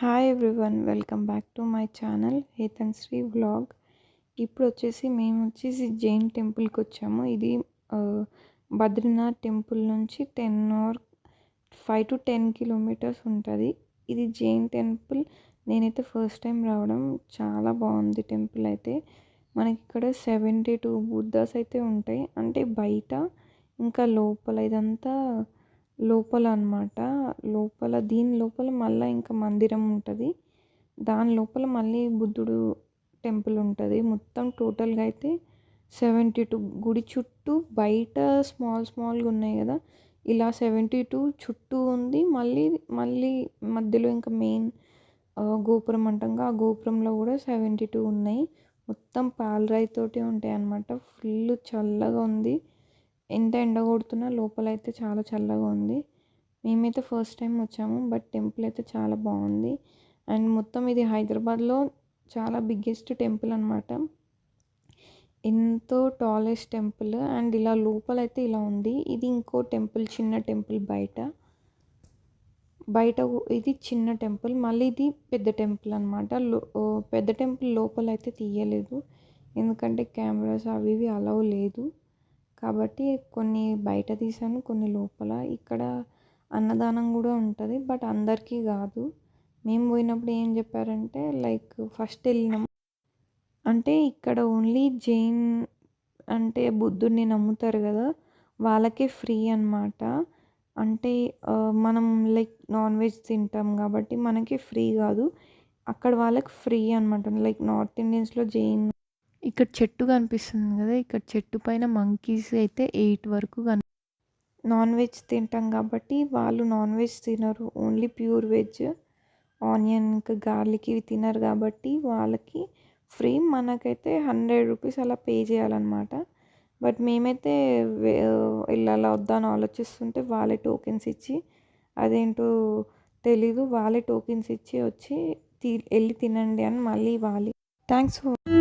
Hi everyone welcome back to my channel Hethan Sri vlog ఇప్పుడు వచ్చేసి మేము వచ్చేసి జైన్ టెంపుల్కి వచ్చాము. ఇది బద్రీనాథ్ టెంపుల్ నుంచి ten or five to ten kilometres ఉంటుంది. ఇది జైన్ టెంపుల్ నేనైతే ఫస్ట్ టైం రావడం చాలా బాగుంది టెంపుల్ అయితే. మనకి ఇక్కడ సెవెంటీ టూ బుద్ధాస్ అయితే ఉంటాయి. అంటే బయట ఇంకా లోపల ఇదంతా లోపల అనమాట లోపల దీని లోపల మళ్ళీ ఇంకా మందిరం ఉంటుంది. దాని లోపల మళ్ళీ బుద్ధుడు టెంపుల్ ఉంటుంది. మొత్తం టోటల్గా అయితే సెవెంటీ టూ గుడి చుట్టూ బయట స్మాల్ స్మాల్గా ఉన్నాయి కదా. ఇలా సెవెంటీ టూ చుట్టూ ఉంది. మళ్ళీ మళ్ళీ మధ్యలో ఇంకా మెయిన్ గోపురం అంటాం ఆ గోపురంలో కూడా సెవెంటీ టూ ఉన్నాయి. మొత్తం పాలరాయితోటి ఉంటాయి అన్నమాట ఫుల్ చల్లగా ఉంది. ఎంత ఎండ కొడుతున్నా లోపల అయితే చాలా చల్లగా ఉంది. మేమైతే ఫస్ట్ టైం వచ్చాము బట్ టెంపుల్ అయితే చాలా బాగుంది. అండ్ మొత్తం ఇది హైదరాబాద్లో చాలా బిగ్గెస్ట్ టెంపుల్ అనమాట ఎంతో టాలెస్ట్ టెంపుల్ అండ్ ఇలా లోపల అయితే ఇలా ఉంది. ఇది ఇంకో టెంపుల్ చిన్న టెంపుల్ బయట. బయట ఇది చిన్న టెంపుల్ మళ్ళీ ఇది పెద్ద టెంపుల్ అనమాట పెద్ద టెంపుల్ లోపల అయితే తీయలేదు. ఎందుకంటే కెమెరాస్ అవి ఇవి అలవ్ లేదు. కాబట్టి కొన్ని బయట తీసాను కొన్ని లోపల. ఇక్కడ అన్నదానం కూడా ఉంటుంది బట్ అందరికీ కాదు. మేము పోయినప్పుడు ఏం చెప్పారంటే లైక్ ఫస్ట్ వెళ్ళినాం. అంటే ఇక్కడ ఓన్లీ జైన్ అంటే బుద్ధుడిని నమ్ముతారు కదా వాళ్ళకే ఫ్రీ అనమాట అంటే మనం లైక్ నాన్ వెజ్ తింటాం కాబట్టి మనకి ఫ్రీ కాదు. అక్కడ వాళ్ళకి ఫ్రీ అనమాట లైక్ నార్త్ ఇండియన్స్లో జైన్ ఇక్కడ చెట్టు కనిపిస్తుంది కదా ఇక్కడ చెట్టు పైన మంకీస్ అయితే ఎయిట్ వరకు కని నాన్ వెజ్ తింటాం కాబట్టి వాళ్ళు నాన్ వెజ్ తినరు. ఓన్లీ ప్యూర్ వెజ్ ఆనియన్ ఇంకా గార్లిక్ ఇవి తినరు కాబట్టి వాళ్ళకి ఫ్రీ మనకైతే హండ్రెడ్ రూపీస్ అలా పే చేయాలన్నమాట. బట్ మేమైతే వెళ్ళాలా వద్దా అని ఆలోచిస్తుంటే వాళ్ళే టోకెన్స్ ఇచ్చి అదేంటో తెలీదు వాళ్ళే టోకెన్స్ ఇచ్చి వచ్చి తీ వెళ్ళి తినండి అని మళ్ళీ ఇవ్వాలి థ్యాంక్స్ ఫర్